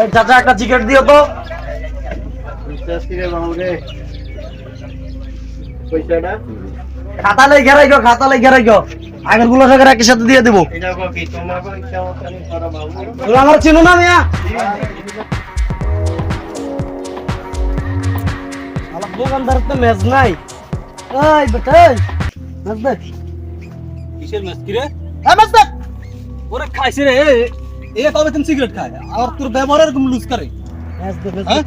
এই চাচা একটা সিগারেট দিও তো। খাতা লাই ঘেরাই গো খাতা লাই ঘেরাই গো। আগেরগুলো টাকা একই সাথে দিয়ে দেবো। আমার চিনো না মিয়া? দোকানদার তো মেজ নাই। এই বেটা মেজ দে। কিসের ম্যাচ কি রে এই মেজ দে। ওরে খাইছে রে কবে তুমি সিগারেট খায়? আর তোর ব্যবহার এরকম লুজ করে। হ্যাঁ?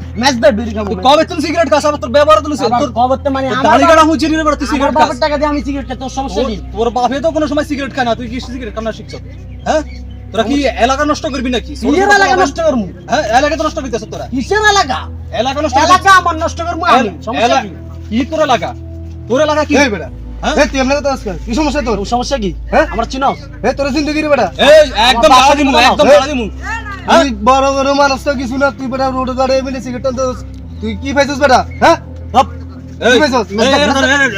কবে তুমি সিগারেট খাস? তোর ব্যবহার তো লুজ আবার তো মানে আমার হুঁচি সিগারেট খাস। টাকা দিয়ে আমি সিগারেট খাই তোর সমস্যা বাপে তো কোনো সময় সিগারেট খায় না। তুই কি সিগারেট খানা শিখছ? হ্যাঁ? তোরা কি এলাকা নষ্ট করবি নাকি? কিসের এলাকা নষ্ট করব। হ্যাঁ? এলাকা তো নষ্ট করতেছ তোরা। কিসের এলাকা? এলাকা নষ্ট এলাকা আমার নষ্ট করব আমি। সমস্যা কি তোর এলাকা? তোর এলাকা কি? এই বেটা। হ্যাঁ? এই তুই এমনি কথা আজকাল কি সমস্যা তোর? তোর সমস্যা কি? হ্যাঁ? আমরা চিনস। এই তোর জিন্দগি রে বেটা? এই একদম বাড়া দিমু একদম বাড়া দিমু। তুই বড় বড় মানুষ তো কিছু না তুই বেটা রোড গাড়ি এমনি সিগারেট কি পাইছিস বেটা? হ্যাঁ? হপ। এই পাইছস?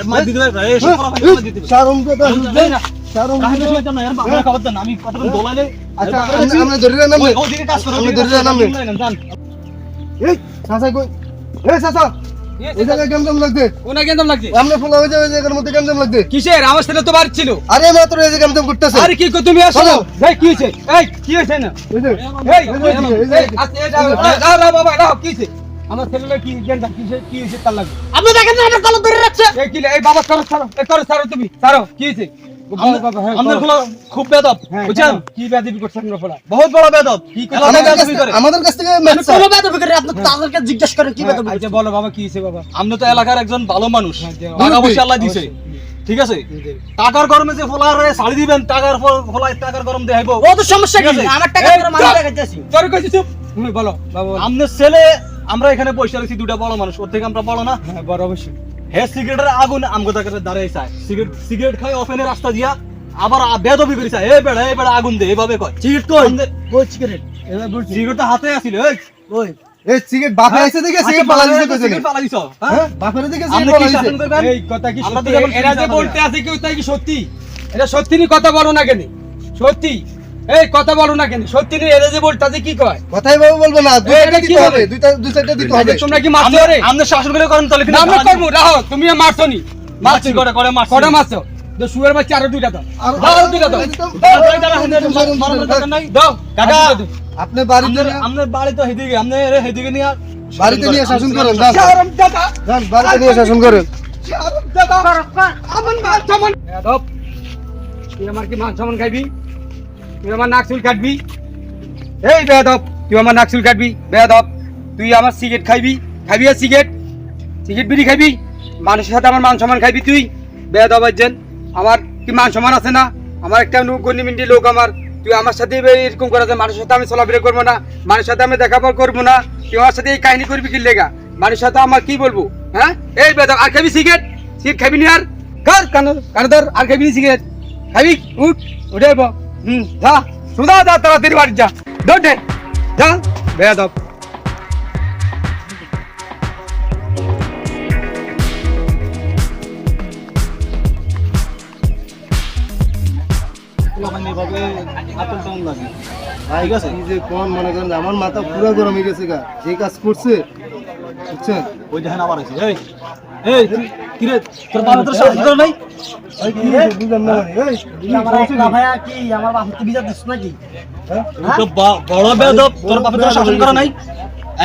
মার দিতে এই, সব দিতে কথা না, না, দেন, আমি আচ্ছা আমরা- কাজ করো, ধরে। এই কই? এই এই জায়গায় কেমন কেমন লাগছে? কোনায় কেমন লাগছে? আমরা ফোলা হয়ে যাবে জায়গার মধ্যে কেমন কেমন কিসের? আমার ছেলে তো বাড়ি ছিল আরে মাত্র এই যে কেমন কেমন করতেছে। আরে কি তুমি আসো। এই কি হয়েছে? এই কি হয়েছে না? এই এই এই যে, এই যে, এই, এই যাও, এই, যাও, যাও, বাবা যাও, কি হয়েছে? আমার ছেলেটা কি জ্ঞানটা কি কি হয়েছে তার লাগে? আপনি দেখেন না আমার কলম ধরে রাখছে। এই কি এই বাবা ছাড়ো ছাড়ো এই ছাড়ো তুমি ছাড়ো কি হয়েছে? খুব বেদব বুঝছেন? কি বেয়াদবি করছেন আমরা বহুত বড় বেদব কি আমাদের আমাদের কাছ থেকে মেরে কোন করে আপনি তাদেরকে জিজ্ঞেস করেন কি বেয়াদবি আচ্ছা বলো বাবা কি হয়েছে বাবা? আপনি তো এলাকার একজন ভালো মানুষ। টাকা পয়সা আল্লাহ দিছে। ঠিক আছে? টাকার গরমে যে ফোলার শাড়ি দিবেন টাকার ফোলায় টাকার গরম দেখাইব। ও তো সমস্যা কি? আমার টাকা এই, করে মানুষ তোর কইছি চুপ বলো বাবা আমাদের ছেলে আমরা এখানে পয়সা রয়েছি দুটা বড় মানুষ। ওর থেকে আমরা বড় না। হ্যাঁ বড় অবশ্যই। হে সিগারেটের আগুন আমগো তাকে দাঁড়াই চায় সিগারেট সিগারেট খাই ওপেনে রাস্তা দিয়া আবার বেদবি করি চায় এই বেড়া এই বেড়া আগুন দে এভাবে কয়। সিগারেট কই? কই সিগারেট? এবার বলছি। সিগারেট তো হাতে আছিল এই। কই? এই সিগারেট বাপে আইছে দেখে সিগারেট পালা দিছে কইছে সিগারেট পালা দিছো হ্যাঁ? হ্যাঁ? বাপের দিকে সিগারেট কি পালা দিছে। এই কথা কি সত্যি? এরা যে বলতে আছে কি ওটাই কি সত্যি? এটা সত্যি নি কথা বলো না কেন? সত্যি। এই কথা বলো না কেন সত্যি নি এরা যে কি কয় কথাই বাবু বলব না দুই এটা কি হবে? দুইটা দুই চারটা দিতে হবে তোমরা কি মারছো রে আমাদের শাসন করে করেন তাহলে না আমরা করব রাহো তুমি মারছো নি মারছি করে করে মারছি কটা মারছো তো শুয়ার বাচ্চা আরও দুইটা দাও আর- দাও দুইটা দাও দাও, দাও, দাও, দাও, দাও। দাও কাকা, আপনি বাড়িতে আপনার নিয়ে- বাড়ি তো হেদিকে আপনি হেদিকে নিয়ে বাড়িতে নিয়ে শাসন করেন যান শারম দাদা যান বাড়িতে নিয়ে শাসন করেন শারম দাদা আমার মান সম্মান বেয়াদব তুই আমার কি মান সম্মান খাইবি তুই আমার নাক চুল কাটবি? এই বেয়াদব, তুই আমার নাক চুল কাটবি, বেয়াদব। তুই আমার সিগারেট খাইবি খাবি আর সিগারেট সিগারেট বিড়ি খাইবি? মানুষের সাথে আমার মান সম্মান খাইবি তুই? বেয়াদব আছেন আমার কি মান সম্মান আছে না? আমার একটা গণ্যমিন্ডি লোক আমার। তুই আমার সাথে এরকম করা যায়, মানুষের সাথে আমি চলাফেরা করব না। মানুষের সাথে আমি দেখা পর করব না। তুই আমার সাথে এই কাহিনী করবি কি লেগা? মানুষের সাথে আমার কি বলব? হ্যাঁ? এই বেদব আর খাবি সিগারেট সিগারেট খাবি নি আর? কার কান কান ধর, আর খাবি সিগারেট খাবি উঠ, উঠে হুম যা সুদা যা তাড়াতাড়ি বাড়ি যা। ডোন্ট যা কোন মনে করেন আমার মাথা পুরো গরম হয়ে গেছে গা। যে কাজ করছে বুঝছেন? ওই দেখেন আবার আছে। এই এই তুই- কিরে তোর বাবা তোর শাসন করে নাই এই কি হয়েছে বুঝলাম না এই তুই আমার একলা ভাইয়া কি আমার বাপ তুই বিজা দিস নাকি? হ্যাঁ? তুই তো বা- বড় বেদব তোর বাবা তোর শাসন করে নাই?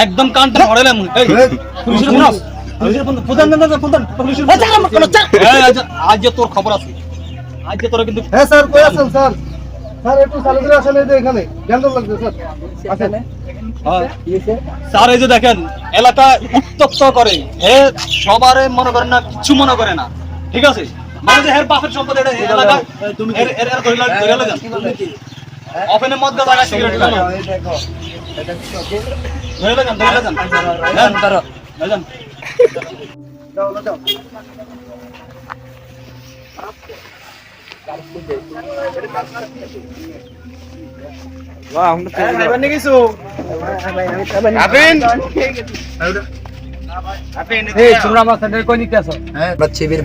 একদম কানটা ধরেলাম এই এই, পুলিশের ফোন আস। পুলিশের ফোন প্রধান প্রধান প্রধান পুলিশের আজ আজ তোর খবর আছে। আজ তোর কিন্তু হ্যাঁ স্যার কই আছেন স্যার? স্যার একটু চালু করে আসেন এই যে এখানে। গ্যান্ডল লাগছে স্যার। আসেন। হ্যাঁ। স্যার এই যে দেখেন এলাকা উত্তপ্ত করে। হে সবারে মনে করেন না কিছু মনে করে না। ঠিক আছে? মানে যে হের বাপের সম্পদ এটা এলাকা তুমি এর এর এর ধরে যান ওপেনে মদ গাদা সিগারেট খানো এটা কি চোখে? ধরে যান ধরে যান যান ধরো যান যাও না,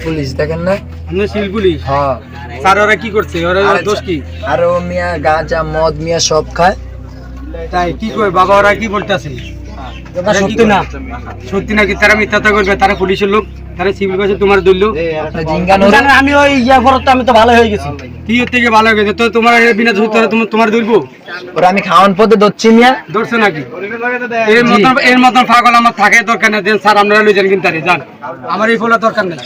পুলিশ দেখেন না? আমরা হ্যাঁ। স্যার ওরা কি করছে? ওরা দোষ কি? আর ও মিয়া গাঁজা মদ মিয়া সব খায়। তাই কি কই? বাবা ওরা কি বলতেছে? সত্যি না। সত্যি নাকি তারা মিথ্যাটা করবে তারা পুলিশের লোক? তারা সিভিল বাসে তোমার আমি ওই ইয়া করতে আমি তো ভালো হয়ে গেছি। কি এর থেকে ভালো হয়ে গেছে। তো তোমার বিনা দোষে তারা তোমার তোমার ওরা আমি খাওয়ান পথে দচ্ছি মিয়া। ধরছো নাকি? এর মতন এর মতন পাগল আমার থাকে দরকার নেই। দেন স্যার আপনারা লই যান কিন্তু আরে, যান। আমার এই ফোলা দরকার নেই।